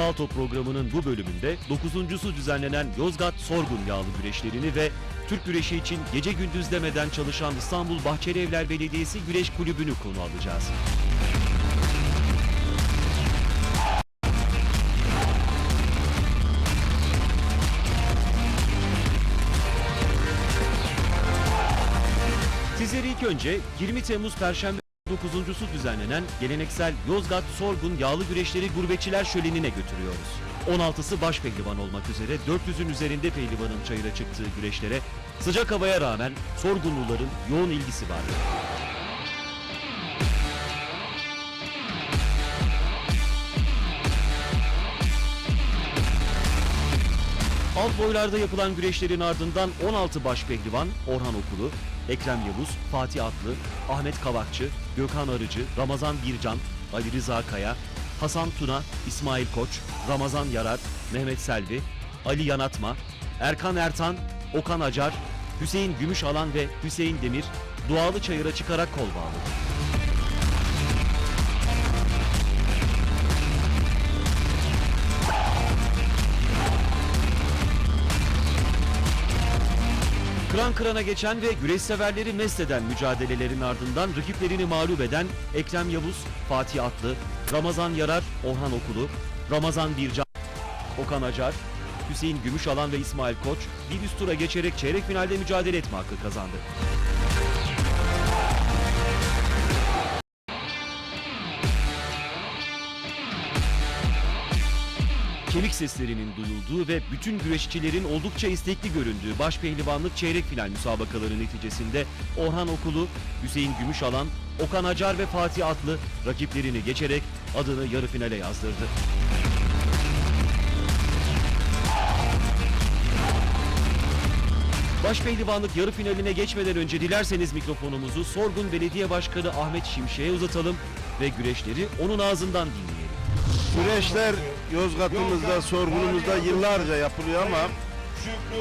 Salto programının bu bölümünde 9.sü düzenlenen Yozgat Sorgun yağlı güreşlerini ve Türk güreşi için gece gündüz demeden çalışan İstanbul Bahçeli Evler Belediyesi Güreş Kulübü'nü konu alacağız. Sizleri ilk önce 20 Temmuz Perşembe 9.sü düzenlenen geleneksel Yozgat Sorgun Yağlı Güreşleri Gurbetçiler Şöleni'ne götürüyoruz. 16'sı baş pehlivan olmak üzere 400'ün üzerinde pehlivanın çayıra çıktığı güreşlere sıcak havaya rağmen Sorgunluların yoğun ilgisi vardı. Alt boylarda yapılan güreşlerin ardından 16 baş pehlivan Orhan Okulu, Ekrem Yavuz, Fatih Atlı, Ahmet Kavakçı, Gökhan Arıcı, Ramazan Bircan, Ali Rıza Kaya, Hasan Tuna, İsmail Koç, Ramazan Yarar, Mehmet Selvi, Ali Yanatma, Erkan Ertan, Okan Acar, Hüseyin Gümüşalan ve Hüseyin Demir dualı çayıra çıkarak kol bağladı. Kıran kırana geçen ve güreş severleri mest mücadelelerin ardından rakiplerini mağlup eden Ekrem Yavuz, Fatih Atlı, Ramazan Yarar, Orhan Okulu, Ramazan Bircan, Okan Acar, Hüseyin Gümüşalan ve İsmail Koç bir üst tura geçerek çeyrek finalde mücadele etme hakkı kazandı. Kemik seslerinin duyulduğu ve bütün güreşçilerin oldukça istekli göründüğü baş pehlivanlık çeyrek final müsabakaları neticesinde Orhan Okulu, Hüseyin Gümüşalan, Okan Acar ve Fatih Atlı rakiplerini geçerek adını yarı finale yazdırdı. Başpehlivanlık yarı finaline geçmeden önce dilerseniz mikrofonumuzu Sorgun Belediye Başkanı Ahmet Şimşek'e uzatalım ve güreşleri onun ağzından dinleyelim. Güreşler Yozgat'ımızda, sorgunumuzda yıllarca yapılıyor ama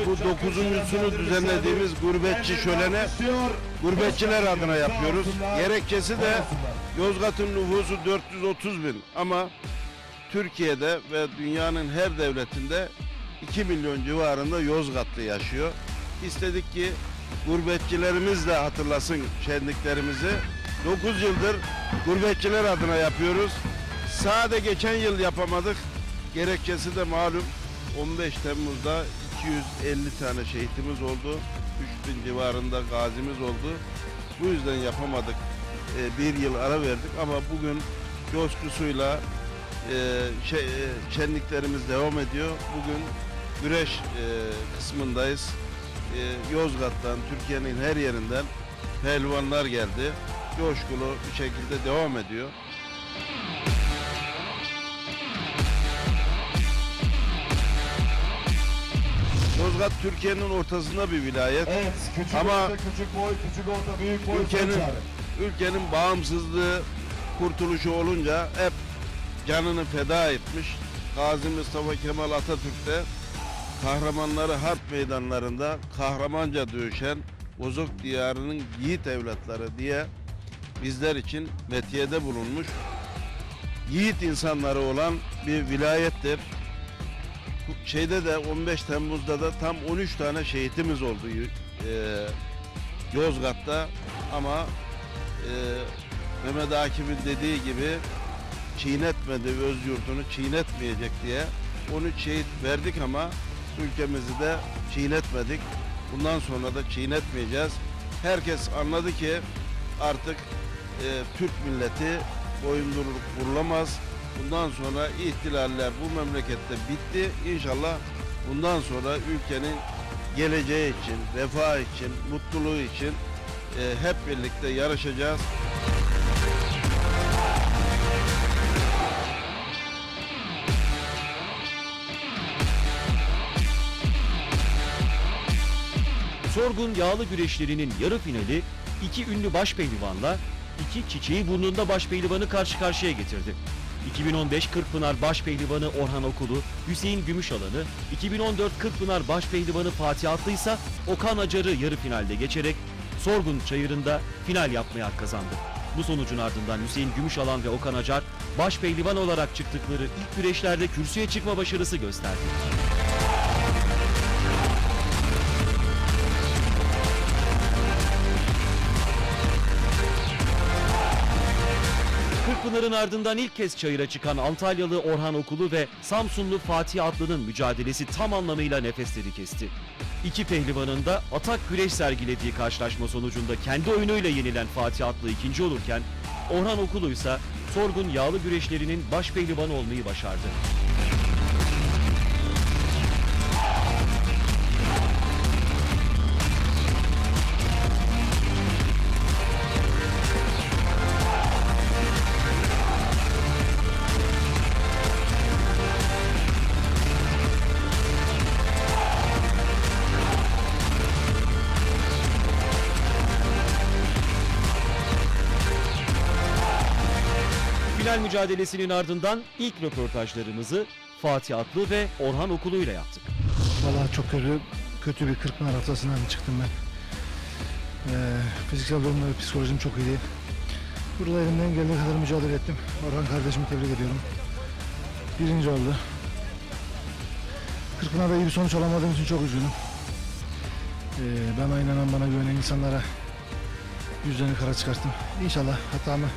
bu dokuzuncusunu düzenlediğimiz gurbetçi şöleni gurbetçiler adına yapıyoruz. Gerekçesi de Yozgat'ın nüfusu 430 bin ama Türkiye'de ve dünyanın her devletinde 2 milyon civarında Yozgatlı yaşıyor. İstedik ki gurbetçilerimiz de hatırlasın şenliklerimizi. 9 yıldır gurbetçiler adına yapıyoruz. Sade geçen yıl yapamadık. Gerekçesi de malum 15 Temmuz'da 250 tane şehitimiz oldu. 3000 civarında gazimiz oldu. Bu yüzden yapamadık. Ee, bir yıl ara verdik ama bugün coşkusuyla e, şey, e, şenliklerimiz devam ediyor. Bugün güreş e, kısmındayız. E, Yozgat'tan, Türkiye'nin her yerinden pehlivanlar geldi. Coşkulu bir şekilde devam ediyor. Yozgat Türkiye'nin ortasında bir vilayet. Evet, küçük Ama- orta, küçük boy, küçük orta, büyük boy, Ülkenin ülkenin bağımsızlığı kurtuluşu olunca hep canını feda etmiş. Gazi Mustafa Kemal Atatürk de kahramanları harp meydanlarında kahramanca dövüşen Bozok diyarının yiğit evlatları diye bizler için metiyede bulunmuş. Yiğit insanları olan bir vilayettir. Şeyde de 15 Temmuz'da da tam 13 tane şehitimiz oldu eee, Yozgat'ta ama e, Mehmet Akif'in dediği gibi çiğnetmedi öz yurdunu çiğnetmeyecek diye 13 şehit verdik ama ülkemizi de çiğnetmedik. Bundan sonra da çiğnetmeyeceğiz. Herkes anladı ki artık e, Türk milleti boyunduruluk vurulamaz. Bundan sonra ihtilaller bu memlekette bitti. İnşallah bundan sonra ülkenin geleceği için, refah için, mutluluğu için e, hep birlikte yarışacağız. Sorgun yağlı güreşlerinin yarı finali iki ünlü baş pehlivanla iki çiçeği burnunda baş pehlivanı karşı karşıya getirdi. 2015 Kırkpınar baş pehlivanı Orhan Okulu, Hüseyin Gümüşalan'ı, 2014 Kırkpınar baş pehlivanı Fatih Atlı ise Okan Acar'ı yarı finalde geçerek Sorgun çayırında final yapmaya hak kazandı. Bu sonucun ardından Hüseyin Gümüşalan ve Okan Acar baş pehlivan olarak çıktıkları ilk güreşlerde kürsüye çıkma başarısı gösterdi. Kırkpınar'ın ardından ilk kez çayıra çıkan Antalyalı Orhan Okulu ve Samsunlu Fatih Atlı'nın mücadelesi tam anlamıyla nefesleri kesti. İki pehlivanın da atak güreş sergilediği karşılaşma sonucunda kendi oyunuyla yenilen Fatih Atlı ikinci olurken Orhan Okulu ise sorgun yağlı güreşlerinin baş pehlivanı olmayı başardı. Mücadelesinin ardından ilk röportajlarımızı Fatih Atlı ve Orhan Okulu ile yaptık. Vallahi çok kötü, kötü bir kırkpınar haftasından çıktım ben. Ee, fiziksel durumum ve psikolojim çok iyi. Burada elimden geldiği kadar mücadele ettim. Orhan kardeşimi tebrik ediyorum. Birinci oldu. Kırkpınar'da iyi bir sonuç alamadığım için çok üzgünüm. Ee, bana inanan, bana güvenen insanlara yüzlerini kara çıkarttım. İnşallah hatamı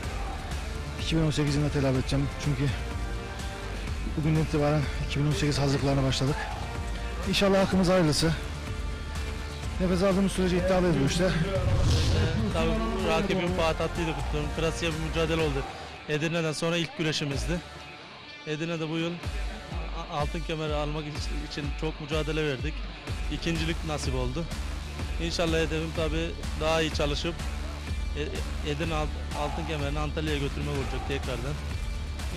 2018 yılında telafi edeceğim. Çünkü bugünden itibaren 2018 hazırlıklarına başladık. İnşallah hakkımız hayırlısı. Nefes aldığımız sürece iddialıyız bu işte. Tabii rakibim Fatih Atlı'ydı kutluyorum. Kırasıya bir mücadele oldu. Edirne'den sonra ilk güreşimizdi. Edirne'de bu yıl altın kemeri almak için çok mücadele verdik. İkincilik nasip oldu. İnşallah hedefim tabii daha iyi çalışıp Edirne alt- altın kemerini Antalya'ya götürmek olacak tekrardan.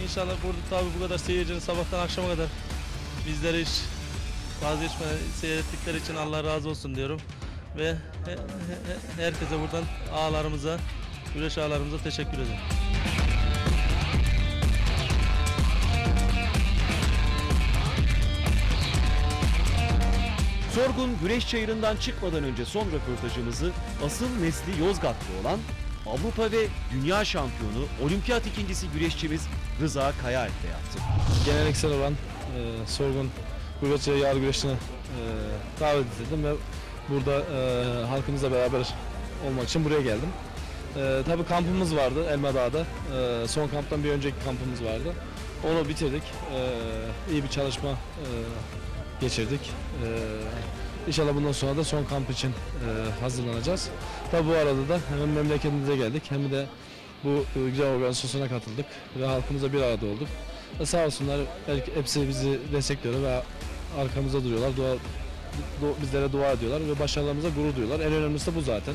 İnşallah burada tabii bu kadar seyircinin sabahtan akşama kadar bizleri hiç vazgeçmeden seyrettikleri için Allah razı olsun diyorum. Ve he- he- he- herkese buradan ağalarımıza, güreş ağalarımıza teşekkür ederim. Sorgun güreş çayırından çıkmadan önce son röportajımızı asıl nesli Yozgatlı olan Avrupa ve Dünya şampiyonu, olimpiyat ikincisi güreşçimiz Rıza Kayaalp'le yaptık. Geleneksel olan e, sorgun gurbetçi yağlı güreşine e, davet edildim ve burada e, halkımızla beraber olmak için buraya geldim. E, tabii kampımız vardı Elmadağ'da. E, son kamptan bir önceki kampımız vardı. Onu bitirdik. E, iyi bir çalışma e, geçirdik. E, İnşallah bundan sonra da son kamp için e, hazırlanacağız. Tabii bu arada da hem memleketimize geldik hem de bu e, güzel organizasyona katıldık ve halkımıza bir arada olduk. Ve sağ olsunlar hepsi bizi destekliyor ve arkamızda duruyorlar. Dua, du- bizlere dua ediyorlar ve başarılarımıza gurur duyuyorlar. En önemlisi de bu zaten.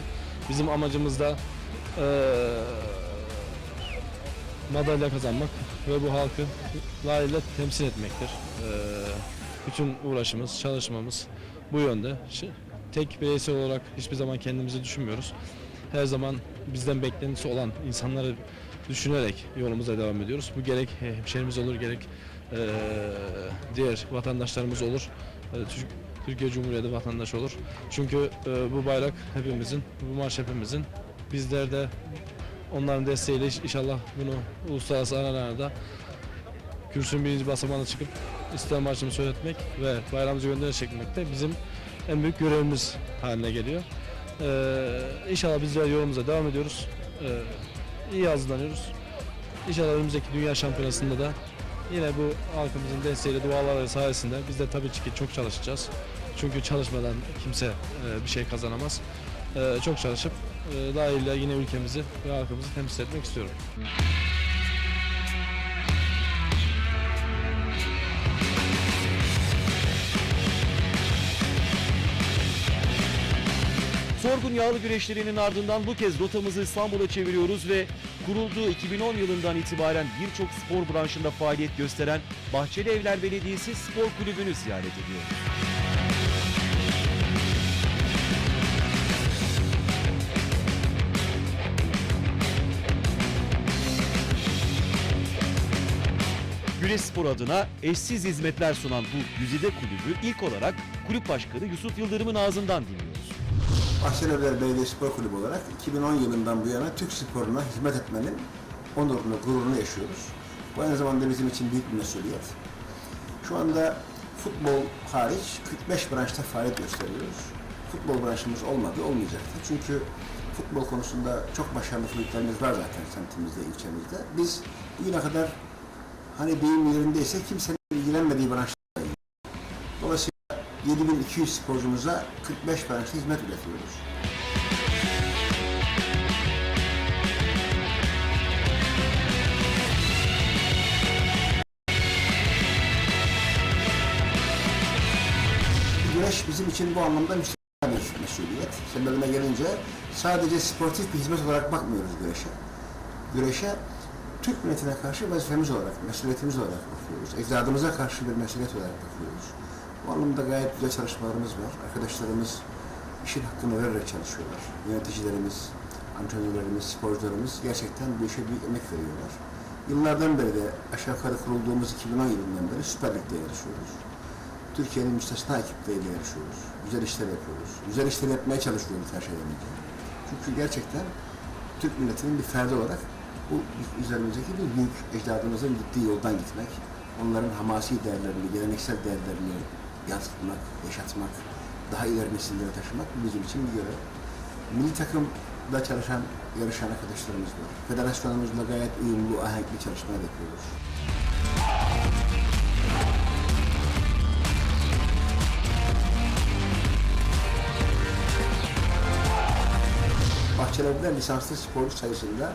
Bizim amacımız da eee, madalya kazanmak ve bu halkı layığıyla temsil etmektir. Eee, bütün uğraşımız, çalışmamız bu yönde. Tek bireysel olarak hiçbir zaman kendimizi düşünmüyoruz. Her zaman bizden beklentisi olan insanları düşünerek yolumuza devam ediyoruz. Bu gerek hemşerimiz olur, gerek diğer vatandaşlarımız olur. Türkiye Cumhuriyeti vatandaşı olur. Çünkü bu bayrak hepimizin, bu marş hepimizin. Bizler de onların desteğiyle inşallah bunu uluslararası aralarda kürsünün birinci basamağına çıkıp İstiklal Marşı'nı söyletmek ve bayrağımızı gönderi çekmek de bizim en büyük görevimiz haline geliyor. Ee, inşallah bizler yolumuza devam ediyoruz. Ee, iyi hazırlanıyoruz. İnşallah önümüzdeki dünya şampiyonasında da yine bu halkımızın desteğiyle duaları sayesinde biz de tabii ki çok çalışacağız. Çünkü çalışmadan kimse e, bir şey kazanamaz. Ee, çok çalışıp e, layığıyla yine ülkemizi ve halkımızı temsil etmek istiyorum. Sorgun yağlı güreşlerinin ardından bu kez rotamızı İstanbul'a çeviriyoruz ve kurulduğu 2010 yılından itibaren birçok spor branşında faaliyet gösteren Bahçeli Evler Belediyesi Spor Kulübü'nü ziyaret ediyoruz. Güreş Spor adına eşsiz hizmetler sunan bu güzide kulübü ilk olarak kulüp başkanı Yusuf Yıldırım'ın ağzından dinliyoruz. Bahçelievler Belediye Spor Kulübü olarak 2010 yılından bu yana Türk sporuna hizmet etmenin onurunu, gururunu yaşıyoruz. Bu aynı zamanda bizim için büyük bir mesuliyet. Şu anda futbol hariç 45 branşta faaliyet gösteriyoruz. Futbol branşımız olmadı, olmayacaktı. Çünkü futbol konusunda çok başarılı kulüplerimiz var zaten semtimizde, ilçemizde. Biz bugüne kadar hani deyim yerindeyse kimsenin ilgilenmediği branşlardayız. Dolayısıyla 7200 sporcumuza 45 branşta hizmet üretiyoruz. Güreş bizim için bu anlamda müstahane bir mesuliyet. Sebebine gelince sadece sportif bir hizmet olarak bakmıyoruz güreşe. Güreşe Türk milletine karşı vazifemiz olarak, mesuliyetimiz olarak bakıyoruz. Ecdadımıza karşı bir mesuliyet olarak bakıyoruz. Bu anlamda gayet güzel çalışmalarımız var. Arkadaşlarımız işin hakkını vererek çalışıyorlar. Yöneticilerimiz, antrenörlerimiz, sporcularımız gerçekten bu işe büyük emek veriyorlar. Yıllardan beri de aşağı yukarı kurulduğumuz 2010 yılından beri Süper Lig'de yarışıyoruz. Türkiye'nin müstesna ekipleriyle yarışıyoruz. Güzel işler yapıyoruz. Güzel işler yapmaya çalışıyoruz her şeyden önce. Çünkü gerçekten Türk milletinin bir ferdi olarak bu üzerimizdeki bir büyük ecdadımızın gittiği yoldan gitmek, onların hamasi değerlerini, geleneksel değerlerini yansıtmak, yaşatmak, daha ileri nesillere taşımak bizim için bir görev. Milli takımda çalışan, yarışan arkadaşlarımız var. Federasyonumuzla gayet uyumlu, ahenkli çalışmalar yapıyoruz. Bahçelievler lisanslı sporcu sayısında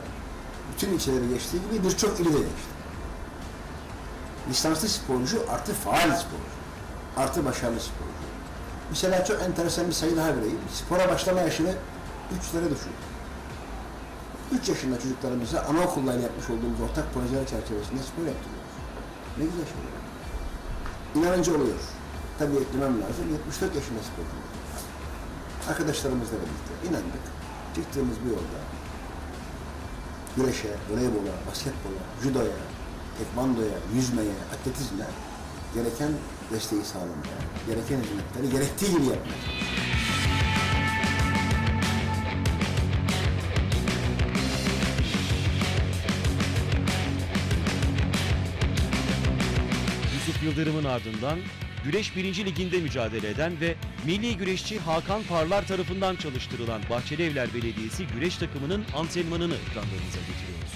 bütün ilçeleri geçtiği gibi birçok ili de geçti. Lisanslı sporcu artı faal sporcu, artı başarılı sporcu. Mesela çok enteresan bir sayı daha vereyim. Spora başlama yaşını 3'lere düşürdü. 3 yaşında çocuklarımıza anaokullarıyla yapmış olduğumuz ortak projeler çerçevesinde spor yaptırıyoruz. Ne güzel şey. İnanınca oluyor. Tabii eklemem lazım. 74 yaşında sporcu. Arkadaşlarımızla birlikte inandık. Çıktığımız bir yolda güreşe, voleybola, basketbola, judoya, tekvandoya, yüzmeye, atletizme gereken desteği sağlamaya, gereken hizmetleri gerektiği gibi yapmaya. Yusuf Yıldırım'ın ardından Güreş 1. Liginde mücadele eden ve milli güreşçi Hakan Parlar tarafından çalıştırılan Bahçelievler Belediyesi güreş takımının antrenmanını ekranlarınıza getiriyoruz.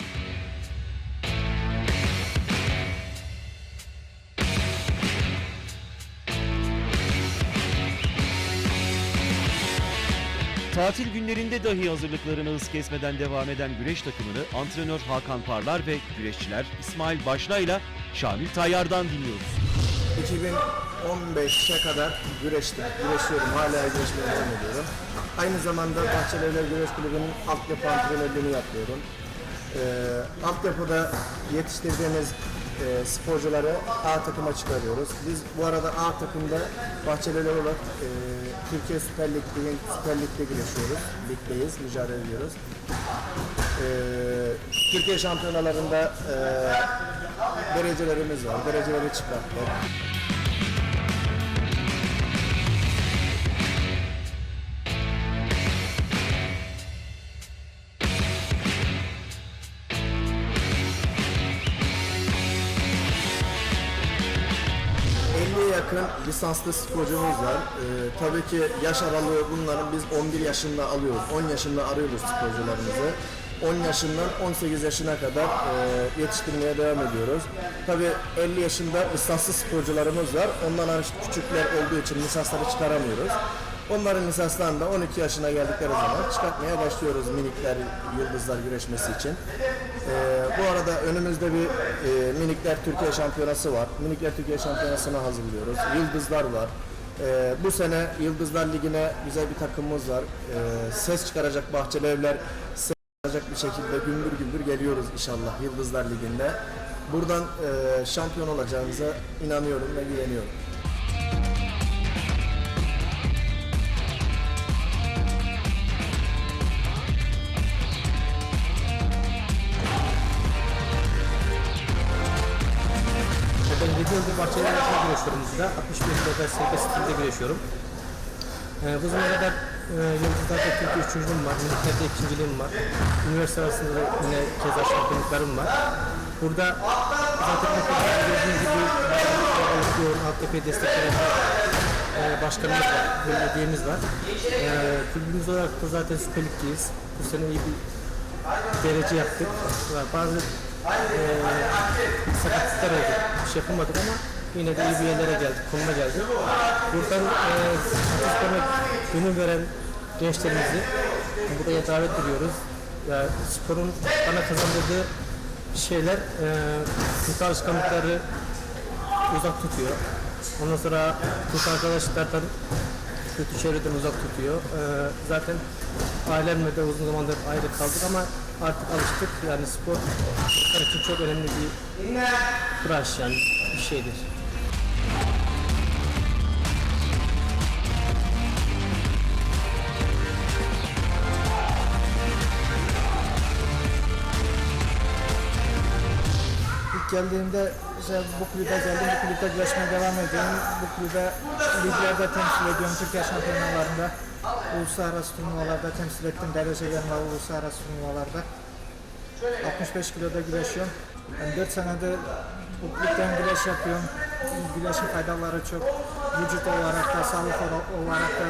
Tatil günlerinde dahi hazırlıklarını hız kesmeden devam eden güreş takımını antrenör Hakan Parlar ve güreşçiler İsmail Başlay'la Şamil Tayyar'dan dinliyoruz. 2015'e kadar güreştim. Güreşiyorum. Hala güreşmeye devam ediyorum. Aynı zamanda Bahçelievler Güreş Kulübü'nün altyapı antrenörlüğünü yapıyorum. Ee, altyapıda yetiştirdiğimiz e, sporcuları A takıma çıkarıyoruz. Biz bu arada A takımda Bahçelievler olarak e, Türkiye Süper Lig'de, Süper Lig'de güreşiyoruz. Ligdeyiz, mücadele ediyoruz. Ee, Türkiye şampiyonalarında e, derecelerimiz var. Dereceleri çıkarttık. Yakın lisanslı sporcumuz var. Ee, tabii ki yaş aralığı bunların biz 11 yaşında alıyoruz. 10 yaşında arıyoruz sporcularımızı. 10 yaşından 18 yaşına kadar e, yetiştirmeye devam ediyoruz. Tabii 50 yaşında lisanslı sporcularımız var. Ondan hariç küçükler olduğu için lisansları çıkaramıyoruz. Onların lisanslarını da 12 yaşına geldikleri zaman çıkartmaya başlıyoruz minikler, yıldızlar güreşmesi için. Ee, bu arada önümüzde bir e, minikler Türkiye şampiyonası var. Minikler Türkiye şampiyonasına hazırlıyoruz. Yıldızlar var. Ee, bu sene Yıldızlar Ligi'ne güzel bir takımımız var. Ee, ses çıkaracak Bahçelievler ses çıkaracak bir şekilde gümbür gümbür geliyoruz inşallah Yıldızlar Ligi'nde. Buradan e, şampiyon olacağımıza inanıyorum ve güveniyorum. Ben 7 yıldır Bahçelievler'de güreşiyorum burada. 61 yılda SK stilinde güreşiyorum. Ee, bu zamana kadar e, Yıldızlar'da Türkiye üçüncülüğüm var, Militer'de ikinciliğim var. Üniversite arasında da yine keza şampiyonluklarım var. Burada zaten okulda gördüğünüz gibi e, yoğun altyapıya destek veren e, başkanımız var, belediyemiz var. E, kulübümüz olarak da zaten Süper Lig'deyiz. Bu sene iyi bir derece yaptık. Bazı e, sakatlıklar oldu. Bir şey yapamadık ama yine de iyi bir yerlere geldik, konuma geldik. Buradan e, sporuna gönül veren gençlerimizi buraya davet ediyoruz. Ya, sporun bana kazandırdığı şeyler e, kötü alışkanlıkları uzak tutuyor. Ondan sonra kötü arkadaşlardan kötü çevreden uzak tutuyor. Ee, zaten ailemle de uzun zamandır ayrı kaldık ama artık alıştık. Yani spor için çok önemli bir branş yani bir şeydir. Geldiğimde işte bu kulübe geldim, bu kulüpte güreşmeye devam ediyorum. Bu kulübe liglerde temsil ediyorum, Türkiye şampiyonalarında, uluslararası turnuvalarda temsil ettim, derecelerim var uluslararası turnuvalarda. 65 kiloda güreşiyorum. Yani 4 senedir bu kulüpten güreş yapıyorum. Güreşin faydaları çok. Vücut olarak da, sağlık olarak da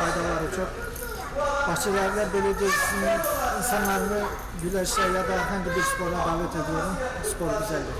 faydaları çok. Bahçelievler Belediyesi'nin insanlarını güreşe ya da herhangi bir spora davet ediyorum. Spor güzeldir.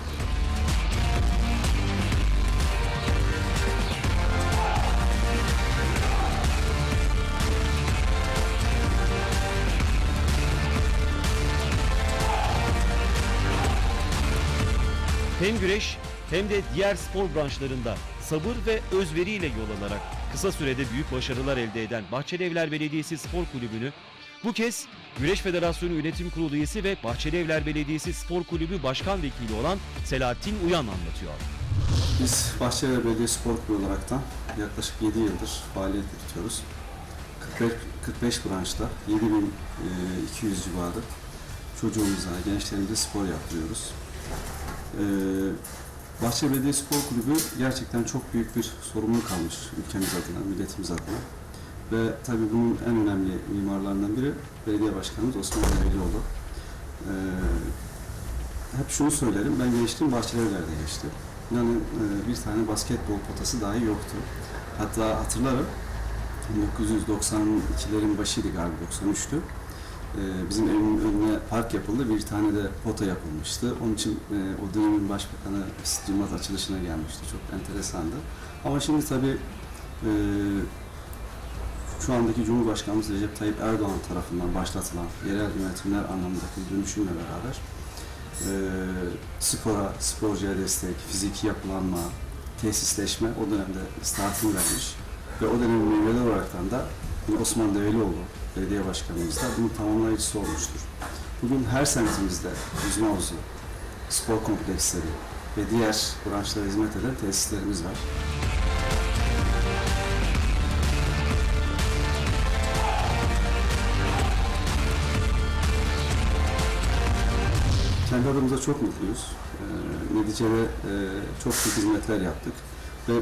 Hem güreş hem de diğer spor branşlarında sabır ve özveriyle yol alarak kısa sürede büyük başarılar elde eden Bahçelievler Belediyesi Spor Kulübü'nü bu kez Güreş Federasyonu Yönetim Kurulu üyesi ve Bahçelievler Belediyesi Spor Kulübü Başkan Vekili olan Selahattin Uyan anlatıyor. Biz Bahçeler Belediye Spor Kulübü olaraktan yaklaşık 7 yıldır faaliyet yürütüyoruz. 45, 45 branşta 7200 civarı çocuğumuza, gençlerimize spor yaptırıyoruz. Ee, Bahçe Belediye Spor Kulübü gerçekten çok büyük bir sorumluluk almış ülkemiz adına, milletimiz adına. Ve tabii bunun en önemli mimarlarından biri belediye başkanımız Osman Develioğlu. Ee, hep şunu söylerim, ben gençliğim Bahçelievler'de geçti. İnanın e, bir tane basketbol potası dahi yoktu. Hatta hatırlarım 1992'lerin başıydı galiba 93'tü. E, bizim evimin önüne park yapıldı. Bir tane de pota yapılmıştı. Onun için e, o dönemin başbakanı Cimat açılışına gelmişti. Çok enteresandı. Ama şimdi tabii e, şu andaki Cumhurbaşkanımız Recep Tayyip Erdoğan tarafından başlatılan yerel yönetimler anlamındaki dönüşümle beraber spora, sporcuya destek, fiziki yapılanma, tesisleşme o dönemde startını vermiş. Ve o dönemin meyveleri olaraktan da Osman Develioğlu belediye başkanımız da bunun tamamlayıcısı olmuştur. Bugün her semtimizde yüzme havuzu, spor kompleksleri ve diğer branşlara hizmet eden tesislerimiz var. Kendi adımıza çok mutluyuz. Ee, neticede e, çok büyük hizmetler yaptık. Ve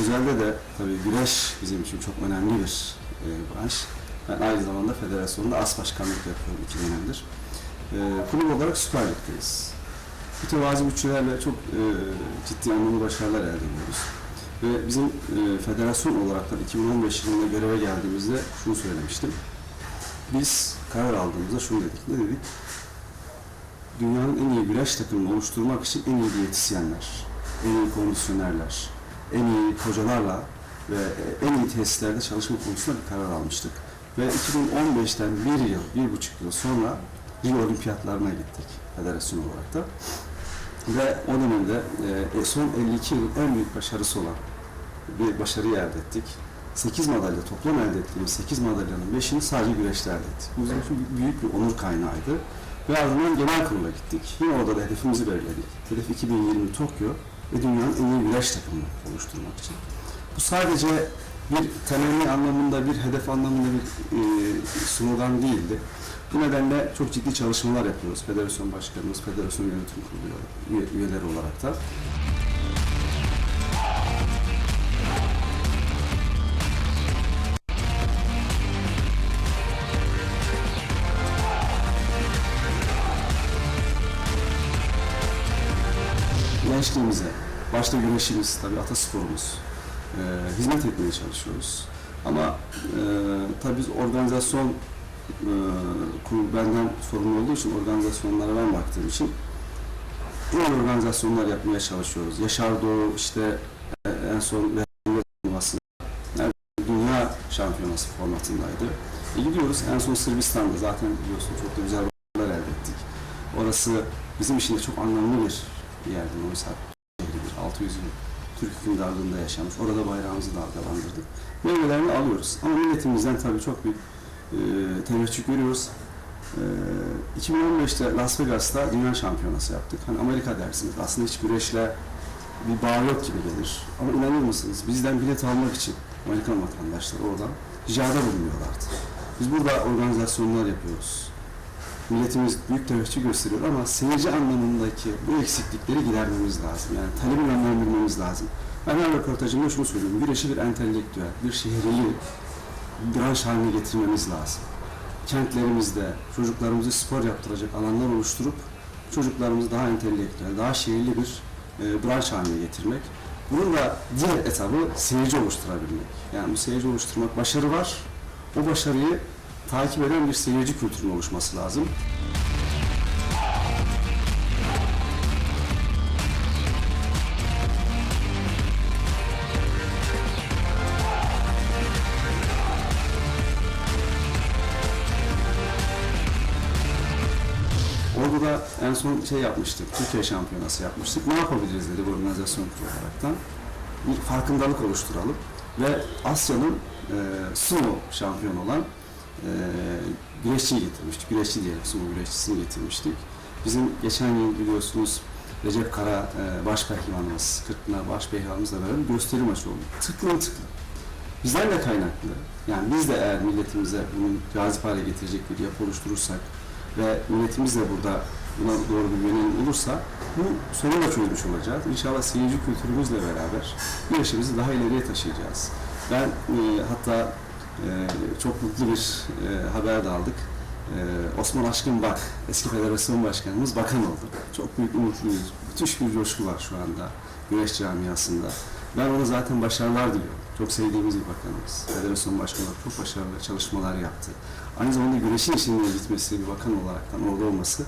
özelde de tabii güreş bizim için çok önemli bir e, branş. Ben aynı zamanda federasyonda as başkanlık yapıyorum iki dönemdir. E, kulüp olarak Süper Lig'deyiz. Mütevazi bütçelerle çok e, ciddi anlamda başarılar elde ediyoruz. Ve bizim e, federasyon olarak da 2015 yılında göreve geldiğimizde şunu söylemiştim. Biz karar aldığımızda şunu dedik. Ne dedik? dünyanın en iyi güreş takımını oluşturmak için en iyi diyetisyenler, en iyi kondisyonerler, en iyi hocalarla ve en iyi tesislerde çalışma konusunda bir karar almıştık. Ve 2015'ten bir yıl, bir buçuk yıl sonra Rio Olimpiyatlarına gittik federasyon olarak da. Ve o dönemde e, son 52 yılın en büyük başarısı olan bir başarıyı elde ettik. 8 madalya toplam elde ettiğimiz 8 madalyanın 5'ini sadece güreşte elde ettik. Bu bizim için büyük bir onur kaynağıydı. Ve ardından genel kurula gittik. Yine orada da hedefimizi belirledik. Hedef 2020 Tokyo ve dünyanın en iyi güreş takımını oluşturmak için. Bu sadece bir temenni anlamında, bir hedef anlamında bir e, slogan değildi. Bu nedenle çok ciddi çalışmalar yapıyoruz. Federasyon başkanımız, federasyon yönetim kurulu üye- üyeleri olarak da. Gençliğimize, başta güreşimiz, tabii atasporumuz, e, hizmet etmeye çalışıyoruz. Ama e, tabii biz organizasyon e, kurulu benden sorumlu olduğu için organizasyonlara ben baktığım için iyi organizasyonlar yapmaya çalışıyoruz. Yaşar Doğu işte e, en son turnuvası yani dünya şampiyonası formatındaydı. E, gidiyoruz en son Sırbistan'da zaten biliyorsun çok da güzel başarılar elde ettik. Orası bizim için de çok anlamlı bir yerdi. Novisat şehridir. 600 yıl Türk hükümdarlığında yaşamış. Orada bayrağımızı dalgalandırdık. Meyvelerini alıyoruz. Ama milletimizden tabii çok büyük e, teveccüh görüyoruz. E, 2015'te Las Vegas'ta dünya şampiyonası yaptık. Hani Amerika dersiniz. Aslında hiç güreşle bir bağ yok gibi gelir. Ama inanır mısınız? Bizden bilet almak için Amerikan vatandaşları oradan ricada bulunuyorlardı. Biz burada organizasyonlar yapıyoruz. Milletimiz büyük teveccüh gösteriyor ama seyirci anlamındaki bu eksiklikleri gidermemiz lazım. Yani talebi yönlendirmemiz lazım. Ben her röportajımda şunu söylüyorum. Güreşi bir entelektüel, bir şehirli branş haline getirmemiz lazım. Kentlerimizde çocuklarımızı spor yaptıracak alanlar oluşturup çocuklarımızı daha entelektüel, daha şehirli bir e, branş haline getirmek. Bunun da diğer etabı seyirci oluşturabilmek. Yani bu seyirci oluşturmak başarı var. O başarıyı takip eden bir seyirci kültürünün oluşması lazım. Orada da en son şey yapmıştık, Türkiye şampiyonası yapmıştık. Ne yapabiliriz dedi bu organizasyon olaraktan. Bir farkındalık oluşturalım ve Asya'nın e, sumo şampiyonu olan e, güreşçiyi getirmiştik. Güreşçi diyelim, sumo güreşçisini getirmiştik. Bizim geçen yıl biliyorsunuz Recep Kara e, başpehlivanımız, Kırkpınar başpehlivanımızla beraber bir gösteri maçı oldu. Tıklım tıklım. Bizden de kaynaklı. Yani biz de eğer milletimize bunu cazip hale getirecek bir yapı oluşturursak ve milletimiz de burada buna doğru bir yönelim olursa bu sorunu da çözmüş olacağız. İnşallah seyirci kültürümüzle beraber güreşimizi daha ileriye taşıyacağız. Ben e, hatta çok mutlu bir e, haber de aldık. E, Osman Aşkın Bak, eski federasyon başkanımız bakan oldu. Çok büyük umutluyuz. Müthiş bir coşku var şu anda güreş camiasında. Ben ona zaten başarılar diliyorum. Çok sevdiğimiz bir bakanımız. Federasyon başkanı çok başarılı çalışmalar yaptı. Aynı zamanda güreşin içinde gitmesi, bir bakan olaraktan orada olması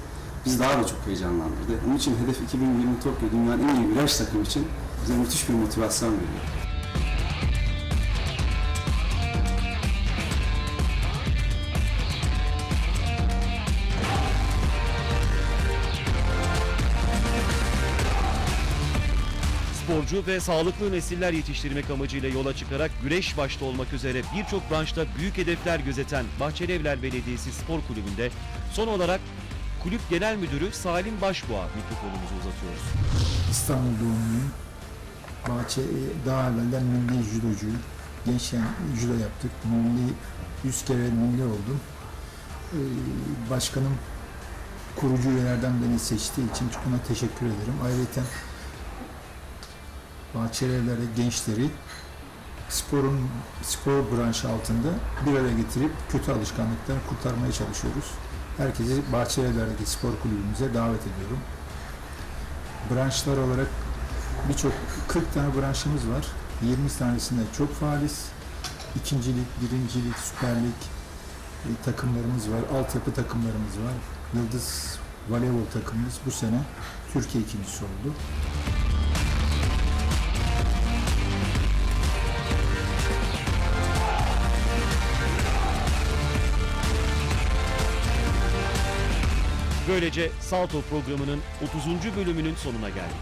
bizi daha da çok heyecanlandırdı. Onun için hedef 2020 Tokyo dünyanın en iyi güreş takımı için bize müthiş bir motivasyon veriyor. Sporcu ve sağlıklı nesiller yetiştirmek amacıyla yola çıkarak güreş başta olmak üzere birçok branşta büyük hedefler gözeten Bahçelievler Belediyesi Spor Kulübü'nde son olarak kulüp genel müdürü Salim Başboğa mikrofonumuzu uzatıyoruz. İstanbul doğumluyum. Bahçe e, daha evvelden milli judocuyum. Gençken judo yaptık. Milli 100 kere milli oldum. Ee, Başkanım kurucu üyelerden beni seçtiği için ona teşekkür ederim. Ayrıca Bahçelievler'de gençleri sporun spor branşı altında bir araya getirip kötü alışkanlıktan kurtarmaya çalışıyoruz. Herkesi Bahçelievler'deki spor kulübümüze davet ediyorum branşlar olarak birçok 40 tane branşımız var. 20 tanesinde çok faaliz. İkincilik, birincilik, süperlik e, takımlarımız var. Altyapı takımlarımız var. Yıldız voleybol takımımız bu sene Türkiye ikincisi oldu. Böylece Salto programının 30. bölümünün sonuna geldik.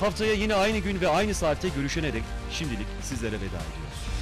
Haftaya yine aynı gün ve aynı saatte görüşene dek şimdilik sizlere veda ediyoruz.